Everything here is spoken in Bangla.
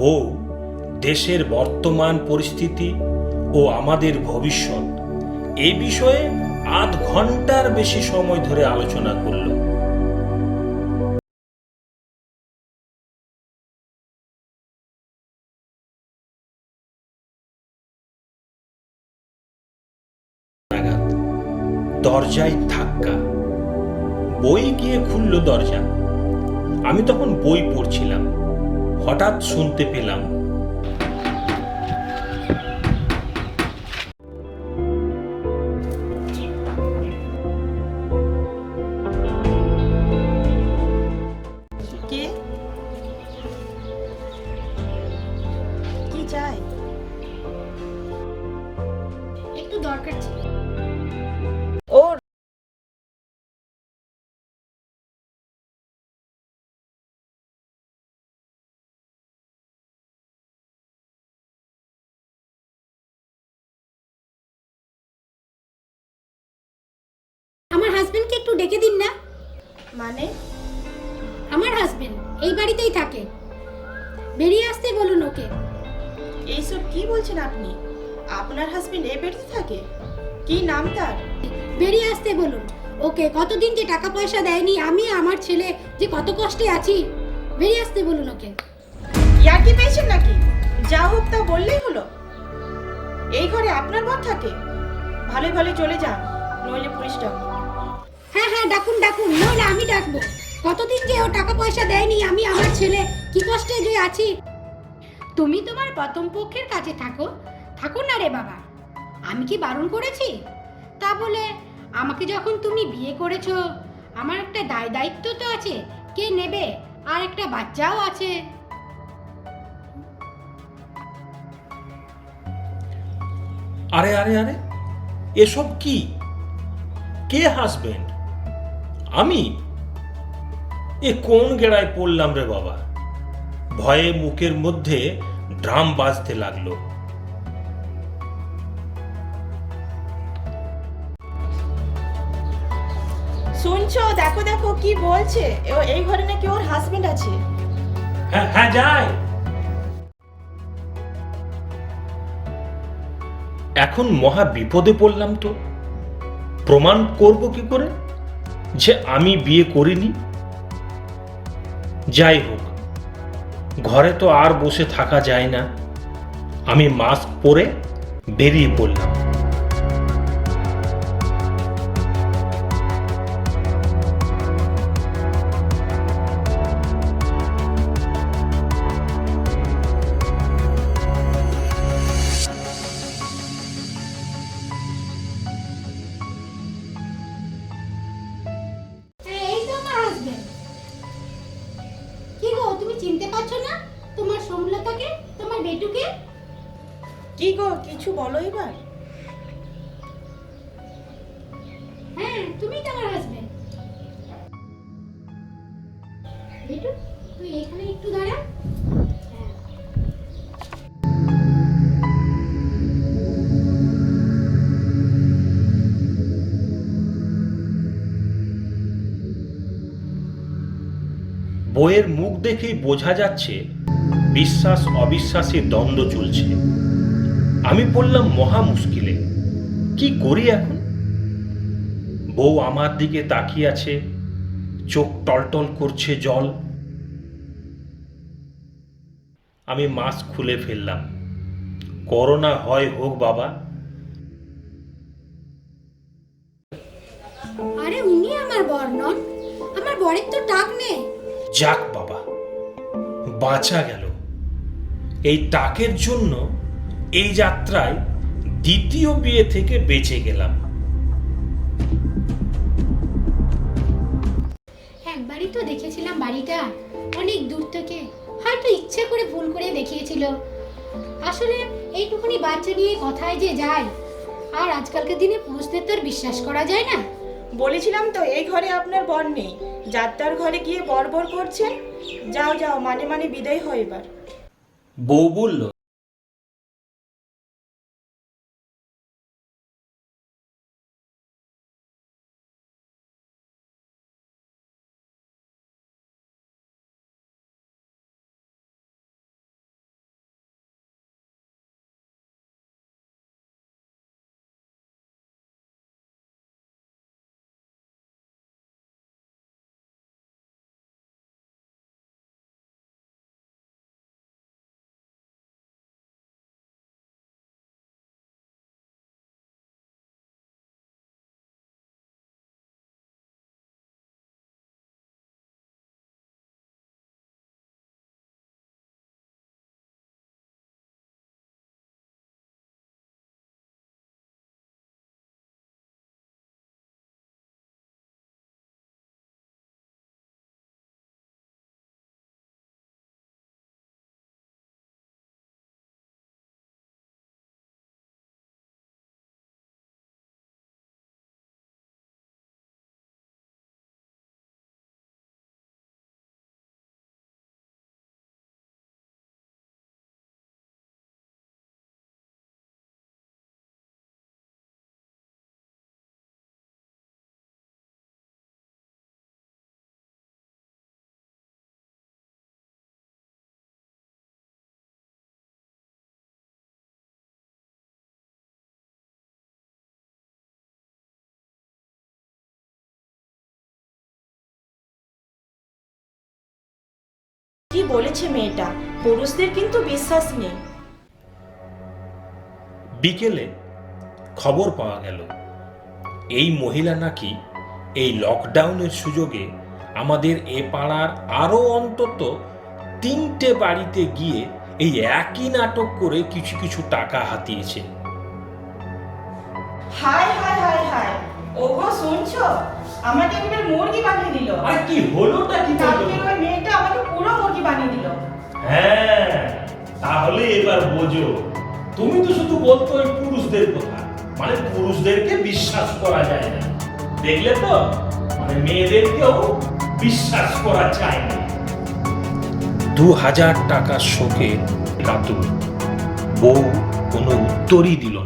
বউ, দেশের বর্তমান পরিস্থিতি ও আমাদের ভবিষ্যৎ এই বিষয়ে আধ ঘণ্টার বেশি সময় ধরে আলোচনা করল। দরজায় ধাক্কা, বই গিয়ে খুলল দরজা। আমি তখন বই পড়ছিলাম। হঠাৎ শুনতে পেলাম। একটু দরকার ছিল। আমার হাজবেন্ডকে একটু ডেকে দিন না। মানে? আমার হাজবেন্ড এই বাড়িতেই থাকে। বেরিয়ে আসতে বলুন ওকে। এইসব কি বলছেন আপনি? আপনার হাজবেন্ড এ বাড়িতে থাকে? কি নাম তার? বেরিয়ে আসতে বলুন। ওকে কতদিন যে টাকা পয়সা দেয়নি আমি আমার ছেলে যে কত কষ্টে আছি। বেরিয়ে আসতে বলুন ওকে। ইয়ার কি পেয়েছেন নাকি? যা হোক তা বললেই হলো। এই ঘরে আপনার বর থাকে? ভালো ভালো চলে যান নইলে পুলিশ ডাকুন ডাকুন ডাকুন। নইলে আমি ডাকবো। কতদিন যে ও টাকা পয়সা দেয়নি, আমি আমার ছেলে কি কষ্টে যে আছি? তুমি তোমার প্রথম পক্ষের কাছে থাকো। থাকো না রে বাবা। আমি কি বারণ করেছি? তা বলে আমাকে যখন তুমি বিয়ে করেছ, আমার একটা দায় দায়িত্ব তো আছে। কে নেবে? আর একটা বাচ্চাও আছে। আরে আরে আরে, এসব কি? কে হাসবেন্ড আমি? এ কোন গেড়ায় পড়লাম রে বাবা? ভয়ে মুখের মধ্যে ড্রাম বাজতে লাগল। শুনছো? দেখো দেখো কি বলছে? এই ঘরে নাকি ওর হাজবেন্ড আছে। হ্যাঁ হ্যাঁ যাই। এখন মহা বিপদে পড়লাম তো। প্রমাণ করব কি করে? যে আমি বিয়ে করিনি, যাই হোক, ঘরে তো আর বসে থাকা যায় না। আমি মাস্ক পরে বেরিয়ে পড়লাম। চিনতে পারছ না? তোমার সমলতাকে? তোমার বেটুকে? কি গো কিছু বলো এবার। হ্যাঁ তুমি তো আমার হাজবেন্ড বেটু তুই এখানে একটু দাঁড়া। বইয়ের মুখ দেখেই বোঝা যাচ্ছে বিশ্বাস অবিশ্বাসের দ্বন্দ্ব চলছে। আমি পড়লাম মহা মুশকিলে। কি করি এখন? বউ আমার দিকে তাকিয়ে আছে, চোখ টলটল করছে জল। আমি মাস্ক খুলে ফেললাম। করোনা হয় হোক বাবা। আরে উনি আমার বর নন। আমার বরের তো টাক নেই। যাক বাবা, বাঁচা গেল। এই টাকের জন্য এই যাত্রায় দ্বিতীয় বিয়ে থেকে বেঁচে গেলাম। একবারই তো দেখেছিলাম বাড়িটা, অনেক দূর থেকে। হয়তো ইচ্ছে করে ভুল করে দেখিয়েছিল। আসলে এইটুকুনি বাচ্চা নিয়ে কথায় যে যায়, আর আজকালকার দিনে পুরুষদের তো আর বিশ্বাস করা যায় না। বলেছিলাম তো, এই ঘরে আপনার বর নেই। যাত্রার ঘরে গিয়ে বর বর করছেন? যাও যাও মানে মানে বিদায় হয় এবার। বউ বলল কি বলেছে মেয়েটা? পুরুষদের কিন্তু বিশ্বাস নেই। বিকেলে খবর পাওয়া গেল এই মহিলা নাকি এই লকডাউনের সুযোগে আমাদের এ পাড়ার আরও অন্তত তিনটে বাড়িতে গিয়ে এই একই নাটক করে কিছু কিছু টাকা হাতিয়েছে। হায় হায় হায় হায়। ওগো শুনছো? আমাকে এবার মুরগি বানিয়ে দিল। আর কি হলোটা কি আমাকে দিল। হ্যাঁ তাহলে এবার বোঝো তুমি তো শুধু বলতো ওই পুরুষদের কথা। মানে পুরুষদেরকে বিশ্বাস করা যায় না। দেখলে তো? মানে মেয়েদেরকেও বিশ্বাস করা যায় না। দু হাজার টাকার শোকে কাতুর বউ কোনো উত্তরই দিল